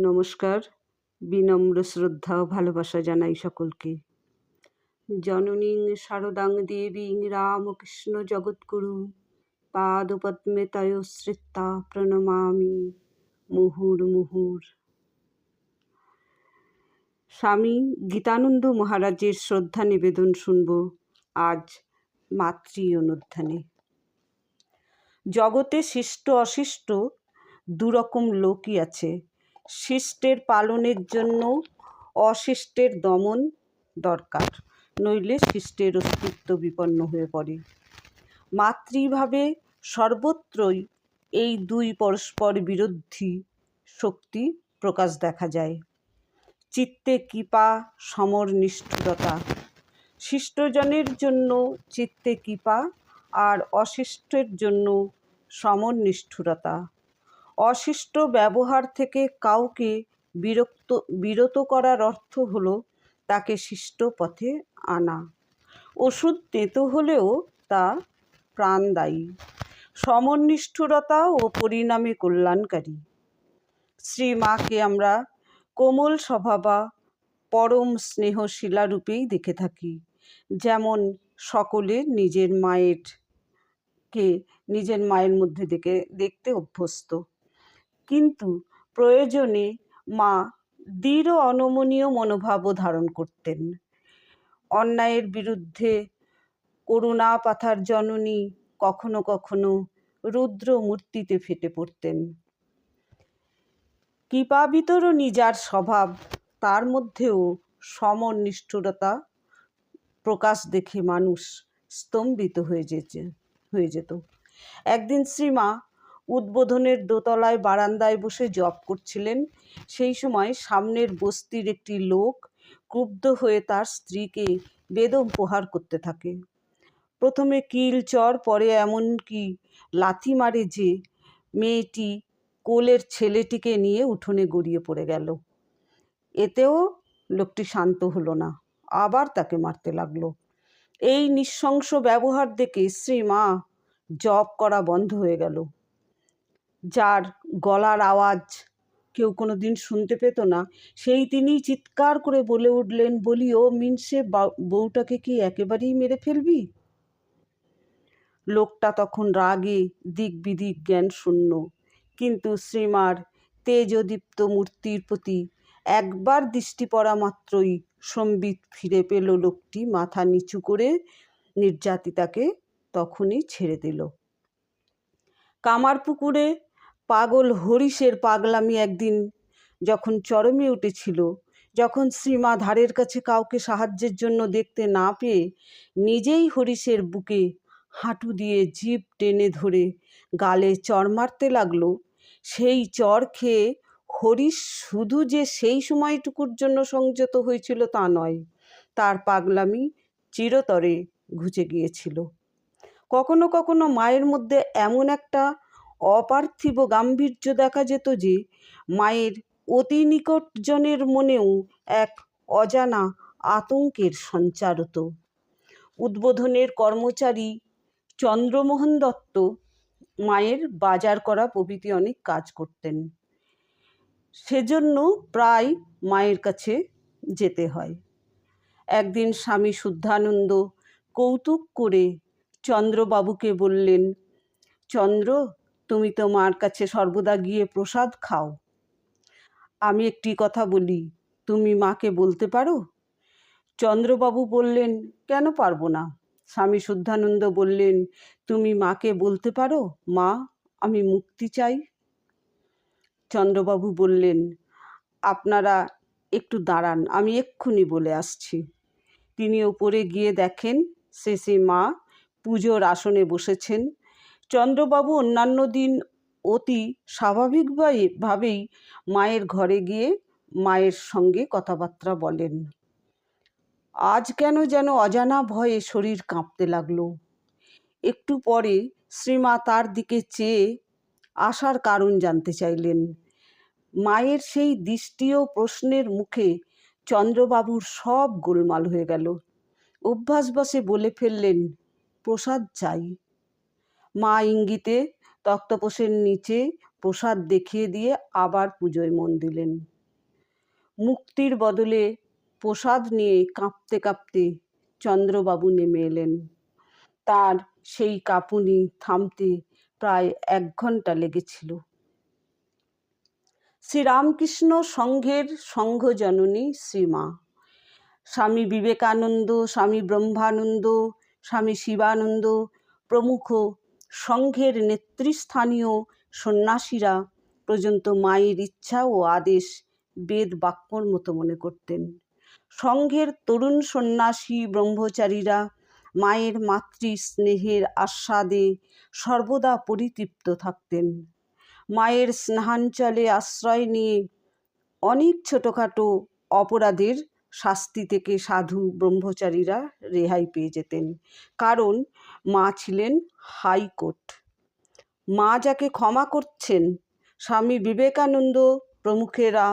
নমস্কার। বিনম্র শ্রদ্ধা ও ভালোবাসা জানাই সকলকে। জননীং শারদাং দেবীং রামকৃষ্ণ জগৎগুরু পাদপদ্মে তয়োশ্রিতা প্রণমামি। মুহুর মুহুর। স্বামী গীতানন্দ মহারাজের শ্রদ্ধা নিবেদন শুনব আজ মাতৃ অনুধ্যানে। জগতে শিষ্ট অশিষ্ট দুরকম লোকই আছে। শিষ্টের পালনের জন্য অশিষ্টের দমন দরকার, নইলে শিষ্টের অস্তিত্ব বিপন্ন হয়ে পড়ে। মাতৃভাবে সর্বত্রই এই দুই পরস্পর বিরোধী শক্তি প্রকাশ দেখা যায়। চিত্তে কৃপা, সমর নিষ্ঠুরতা। শিষ্টজনের জন্য চিত্তে কৃপা আর অশিষ্টের জন্য সমর নিষ্ঠুরতা। অশিষ্ট ব্যবহার থেকে কাউকে বিরক্ত, বিরত করার অর্থ হলো তাকে শিষ্ট পথে আনা। ওষুধ তেতো হলেও তা প্রাণদায়ী। সমনিষ্ঠুরতা ও পরিণামে কল্যাণকারী। শ্রী মাকে আমরা কোমল স্বভাবা পরম স্নেহশীলারূপেই দেখে থাকি। যেমন সকলে নিজের মায়ের কে, নিজের মায়ের মধ্যে দেখে, দেখতে অভ্যস্ত। কিন্তু প্রয়োজনে মা দৃঢ় অনমনীয় মনোভাবও ধারণ করতেন। অন্যায়ের বিরুদ্ধে করুণা পাথার জননী কখনো কখনো রুদ্র মূর্তিতে ফেটে পড়তেন। কৃপাবিতরণী যার স্বভাব, তার মধ্যেও সমর নিষ্ঠুরতা প্রকাশ দেখে মানুষ স্তম্ভিত হয়ে যেতে। হয়ে যেত। একদিন শ্রীমা উদ্বোধনের দোতলায় বারান্দায় বসে জপ করছিলেন। সেই সময় সামনের বস্তির একটি লোক ক্রুব্ধ হয়ে তার স্ত্রীকে বেদম প্রহার করতে থাকে। প্রথমে কিল চর, পরে এমনকি লাথি মারে যে মেয়েটি কোলের ছেলেটিকে নিয়ে উঠোনে গড়িয়ে পড়ে গেল। এতেও লোকটি শান্ত হলো না, আবার তাকে মারতে লাগল। এই নৃশংস ব্যবহার দেখে শ্রীমা জব করা বন্ধ হয়ে গেল। যার গলার আওয়াজ কেউ কোনো দিন শুনতে পেত না, সেই তিনি চিৎকার করে বলে উঠলেন বলি ও মিনসে বউটাকে কি একেবারেই মেরে ফেলবি? লোকটা তখন রাগে দিক বিদিক জ্ঞান শূন্য কিন্তু শ্রীমার তেজদীপ্ত মূর্তির প্রতি একবার দৃষ্টি পড়া মাত্রই সম্বিত ফিরে পেল লোকটি, মাথা নিচু করে নির্যাতিতাকে তখনই ছেড়ে দিল। কামারপুকুরে পাগল হরিশের পাগলামি একদিন যখন চরমে উঠেছিল, যখন শ্রীমা ধারের কাছে কাউকে সাহায্যের জন্য দেখতে না পেয়ে নিজেই হরিশের বুকে হাঁটু দিয়ে জিভ টেনে ধরে গালে চর মারতে লাগল, সেই চর খেয়ে হরিশ শুধু যে সেই সময়টুকুর জন্য সংযত হয়েছিল তা নয়, তার পাগলামি চিরতরে ঘুচে গিয়েছিল। কখনো কখনো মায়ের মধ্যে এমন একটা অপার্থিব গাম্ভীর্য দেখা যেত যে, মায়ের অতি নিকটজনের মনেও এক অজানা আতঙ্কের সঞ্চার হতো। উদ্বোধনের কর্মচারী চন্দ্রমোহন দত্ত মায়ের বাজার করা প্রভৃতি অনেক কাজ করতেন। সেজন্য প্রায় মায়ের কাছে যেতে হয়। একদিন স্বামী শুদ্ধানন্দ কৌতুক করে চন্দ্রবাবুকে বললেন, চন্দ্র তুমি তো মার কাছে সর্বদা গিয়ে প্রসাদ খাও। আমি একটি কথা বলি, তুমি মাকে বলতে পারো? চন্দ্রবাবু বললেন, কেন পারব না? স্বামী শুদ্ধানন্দ বললেন, তুমি মাকে বলতে পারো? মা, আমি মুক্তি চাই। চন্দ্রবাবু বললেন, আপনারা একটু দাঁড়ান, আমি এক্ষুনি বলে আসছি। তিনি ওপরে গিয়ে দেখেন, শেষে মা পুজোর আসনে বসেছেন। চন্দ্রবাবু অন্যান্য দিন অতি স্বাভাবিকভাবেই মায়ের ঘরে গিয়ে মায়ের সঙ্গে কথাবার্তা বলেন। আজ কেন যেন অজানা ভয়ে শরীর কাঁপতে লাগল। একটু পরে শ্রীমা তার দিকে চেয়ে আসার কারণ জানতে চাইলেন। মায়ের সেই দৃষ্টি ও প্রশ্নের মুখে চন্দ্রবাবুর সব গোলমাল হয়ে গেল। অভ্যাসবশে বলে ফেললেন, প্রসাদ চাই। মা ইঙ্গিতে তক্তপোষের নিচে প্রসাদ দেখিয়ে দিয়ে আবার পুজোয় মন দিলেন। মুক্তির বদলে প্রসাদ নিয়ে কাঁপতে কাঁপতে চন্দ্রবাবু নেমে এলেন। তার সেই কাঁপুনি থামতে প্রায় এক ঘণ্টা লেগেছিল। শ্রীরামকৃষ্ণ সংঘের সংঘজননী শ্রীমা। স্বামী বিবেকানন্দ, স্বামী ব্রহ্মানন্দ, স্বামী শিবানন্দ প্রমুখ সংঘের নেতৃস্থানীয় সন্ন্যাসীরা পর্যন্ত মায়ের ইচ্ছা ও আদেশ বেদ বাক্যর মতো মনে করতেন। সংঘের তরুণ সন্ন্যাসী ব্রহ্মচারীরা মায়ের মাতৃ স্নেহের আস্বাদে সর্বদা পরিতৃপ্ত থাকতেন। মায়ের স্নেহাঞ্চলে আশ্রয় নিয়ে অনেক ছোটোখাটো অপরাধের শাস্তি থেকে সাধু ব্রহ্মচারীরা রেহাই পেয়ে যেতেন। কারণ মা ছিলেন হাইকোর্ট। মা যাকে ক্ষমা করছেন, স্বামী বিবেকানন্দ প্রমুখেরা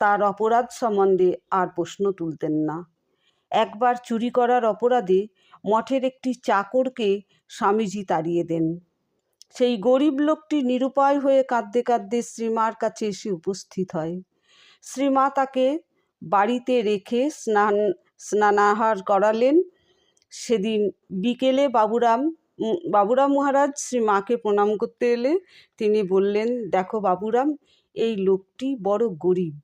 তার অপরাধ সম্বন্ধে আর প্রশ্ন তুলতেন না। একবার চুরি করার অপরাধে মঠের একটি চাকরকে স্বামীজি তাড়িয়ে দেন। সেই গরিব লোকটি নিরুপায় হয়ে কাঁদতে কাঁদতে শ্রীমার কাছে এসে উপস্থিত হয়। শ্রীমা তাকে বাড়িতে রেখে স্নান, স্নানাহার করালেন। সেদিন বিকেলে বাবুরাম বাবুরাম মহারাজ শ্রী মাকে প্রণাম করতে এলে তিনি বললেন, দেখো বাবুরাম, এই লোকটি বড় গরিব।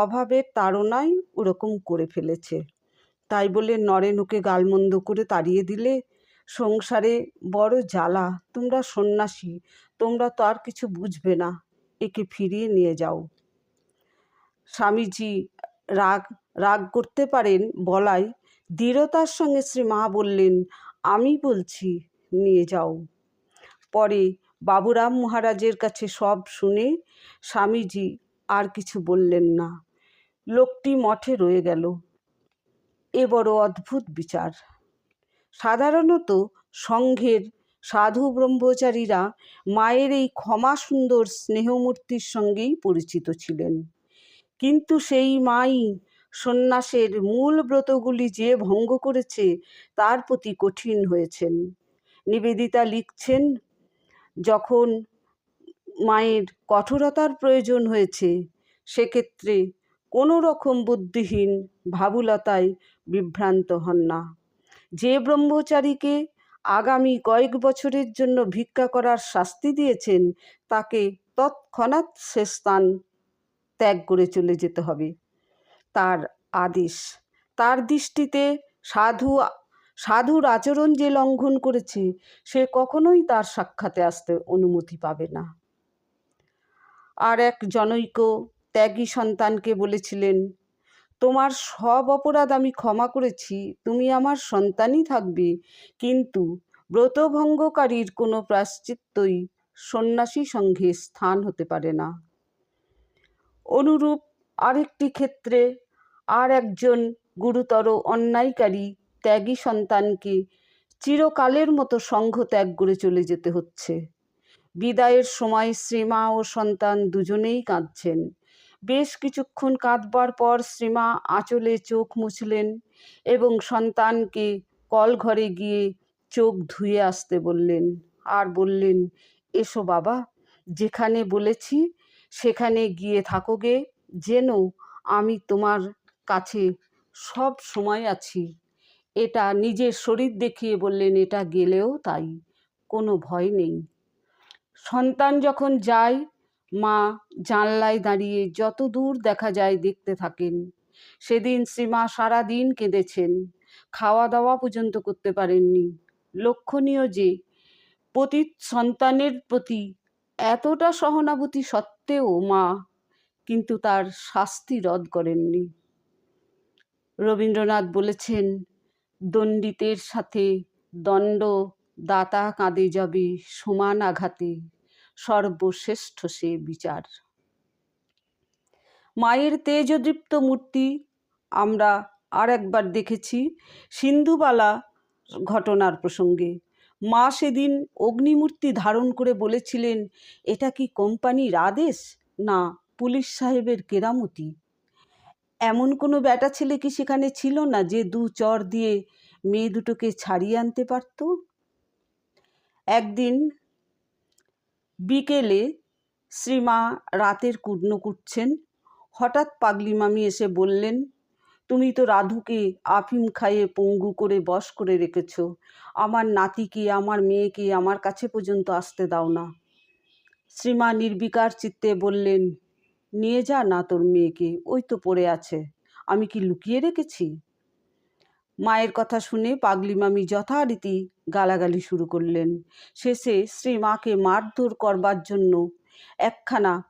অভাবের তাড়নায় ওরকম করে ফেলেছে তাই বলে নরেন ওকে গালমন্দ করে তাড়িয়ে দিলে, সংসারে বড় জ্বালা, তোমরা সন্ন্যাসী, তোমরা তো আর কিছু বুঝবে না, একে ফিরিয়ে নিয়ে যাও স্বামীজি রাগ রাগ করতে পারেন বলায় দৃঢ়তার সঙ্গে শ্রী মা বললেন, আমি বলছি, নিয়ে যাও। পরে বাবুরাম মহারাজের কাছে সব শুনে স্বামীজি আর কিছু বললেন না। লোকটি মঠে রয়ে গেল। এ বড় অদ্ভুত বিচার। সাধারণত সংঘের সাধু ব্রহ্মচারীরা মায়ের এই ক্ষমা সুন্দর স্নেহমূর্তির সঙ্গেই পরিচিত ছিলেন। কিন্তু সেই মাই সন্ন্যাসের মূল ব্রতগুলি যে ভঙ্গ করেছে, তার প্রতি কঠিন হয়েছেন। নিবেদিতা লিখছেন, যখন মায়ের কঠোরতার প্রয়োজন হয়েছে, সেক্ষেত্রে কোনো রকম বুদ্ধিহীন ভাবুলতায় বিভ্রান্ত হন না। যে ব্রহ্মচারীকে আগামী কয়েক বছরের জন্য ভিক্ষা করার শাস্তি দিয়েছেন, তাকে তৎক্ষণাৎ সে স্থান ত্যাগ করে চলে যেতে হবে। তার আদেশ। তার দৃষ্টিতে সাধু, সাধুর আচরণ যে লঙ্ঘন করেছে, সে কখনোই তার সাক্ষাতে আসতে অনুমতি পাবে না। আর এক জনৈক ত্যাগী সন্তানকে বলেছিলেন, তোমার সব অপরাধ আমি ক্ষমা করেছি, তুমি আমার সন্তানই থাকবে। কিন্তু ব্রতভঙ্গকারীর কোনো প্রাশ্চিত্যই সন্ন্যাসী সঙ্ঘে স্থান হতে পারে না। অনুরূপ আরেকটি ক্ষেত্রে আর একজন গুরুতর অন্যায়কারী ত্যাগী সন্তানকে চিরকালের মতো সংঘ ত্যাগ করে চলে যেতে হচ্ছে। বিদায়ের সময় শ্রীমা ও সন্তান দুজনেই কাঁদছেন। বেশ কিছুক্ষণ কাঁদবার পর শ্রীমা আঁচলে চোখ মুছলেন এবং সন্তানকে কল ঘরে গিয়ে চোখ ধুয়ে আসতে বললেন। আর বললেন, এসো বাবা, যেখানে বলেছি সেখানে গিয়ে থাকোগে। যেন আমি তোমার কাছে সব সময় আছি। এটা নিজের শরীর দেখিয়ে বললেন, এটা গেলেও তাই, কোনো ভয় নেই। সন্তান যখন যায়, মা জানলায় দাঁড়িয়ে যত দূর দেখা যায় দেখতে থাকেন। সেদিন শ্রীমা সারাদিন কেঁদেছেন। খাওয়া দাওয়া পর্যন্ত করতে পারেননি। লক্ষণীয় যে প্রতি সন্তানের প্রতি এতটা সহানুভূতি সত্ত্বেও মা কিন্তু তার শাস্তি রদ করেননি। রবীন্দ্রনাথ বলেছেন, দণ্ডিতের সাথে দণ্ড দাতা কাঁদে যাবে সমান আঘাতে, সর্বশ্রেষ্ঠ সে বিচার। মায়ের তেজদীপ্ত মূর্তি আমরা আর একবার দেখেছি সিন্ধুবালা ঘটনার প্রসঙ্গে। মা সেদিন অগ্নিমূর্তি ধারণ করে বলেছিলেন, এটা কি কোম্পানির আদেশ? না, পুলিশ সাহেবের কেরামতি। এমন কোনো ব্যাটা ছেলে কি সেখানে ছিল না যে দু চর দিয়ে মেয়ে দুটোকে ছাড়িয়ে আনতে পারত? একদিন বিকেলে শ্রীমা রাতের কুটন কুটছেন হঠাৎ পাগলি মামি এসে বললেন তুমি তো রাধুকে আফিম খাইয়ে পঙ্গু করে বশ করে রেখেছ। আমার নাতিকে, আমার মেয়েকে আমার কাছে পর্যন্ত আসতে দাও না। শ্রীমা নির্বিকার চিত্তে বললেন, নিয়ে যা না তোর মেয়েকে, ওই তো পড়ে আছে। আমি কি লুকিয়ে রেখেছি? মায়ের কথা শুনে পাগলি মামি যথারীতি গালাগালি শুরু করলেন। শেষে শ্রীমাকে মারধর করবার জন্য একখানা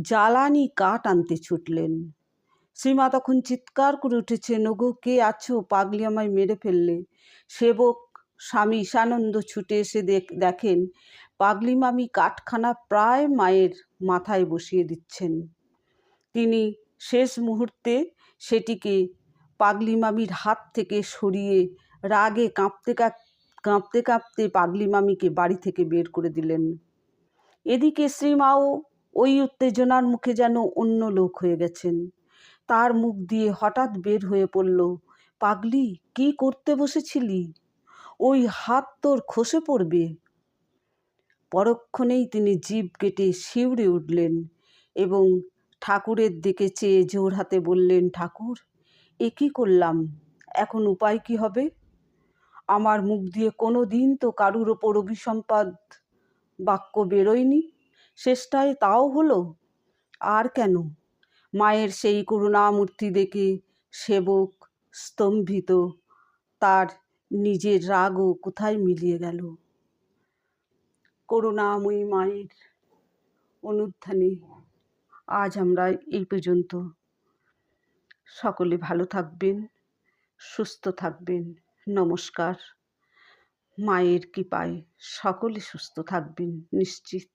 জ্বালানি কাঠ আনতে ছুটলেন। শ্রীমা তখন চিৎকার করে উঠেছে, নগো, কে আছো? পাগলি আমায় মেরে ফেললে। সেবক স্বামী ঈশানন্দ ছুটে এসে দেখেন, পাগলি মামি কাঠখানা প্রায় মায়ের মাথায় বসিয়ে দিচ্ছেন। তিনি শেষ মুহূর্তে সেটিকে পাগলি মামির হাত থেকে সরিয়ে রাগে কাঁপতে কাঁপতে কাঁপতে পাগলি মামিকে বাড়ি থেকে বের করে দিলেন। এদিকে শ্রীমাও ওই উত্তেজনার মুখে যেন অন্য লোক হয়ে গেছেন। তার মুখ দিয়ে হঠাৎ বের হয়ে পড়ল। পাগলি, কি করতে বসেছিলি? ওই হাত তোর খসে পড়বে। পরক্ষণেই তিনি জীব কেটে শিউরে উঠলেন এবং ঠাকুরের দিকে চেয়ে জোর হাতে বললেন, ঠাকুর, এ কী করলাম? এখন উপায় কি হবে? আমার মুখ দিয়ে কোনো দিন তো কারুর ওপর অভিসম্পাদ বাক্য বেরোয়নি। শেষটায় তাও হলো? আর কেন? মায়ের সেই করুণামূর্তি দেখে সেবক স্তম্ভিত। তার নিজের রাগও কোথায় মিলিয়ে গেল? করুণাময়ী মায়ের অনুধ্যানে আজ আমরা এই পর্যন্ত। সকলে ভালো থাকবেন, সুস্থ থাকবেন, নমস্কার। মায়ের কৃপায় সকলে সুস্থ থাকবেন, নিশ্চিত।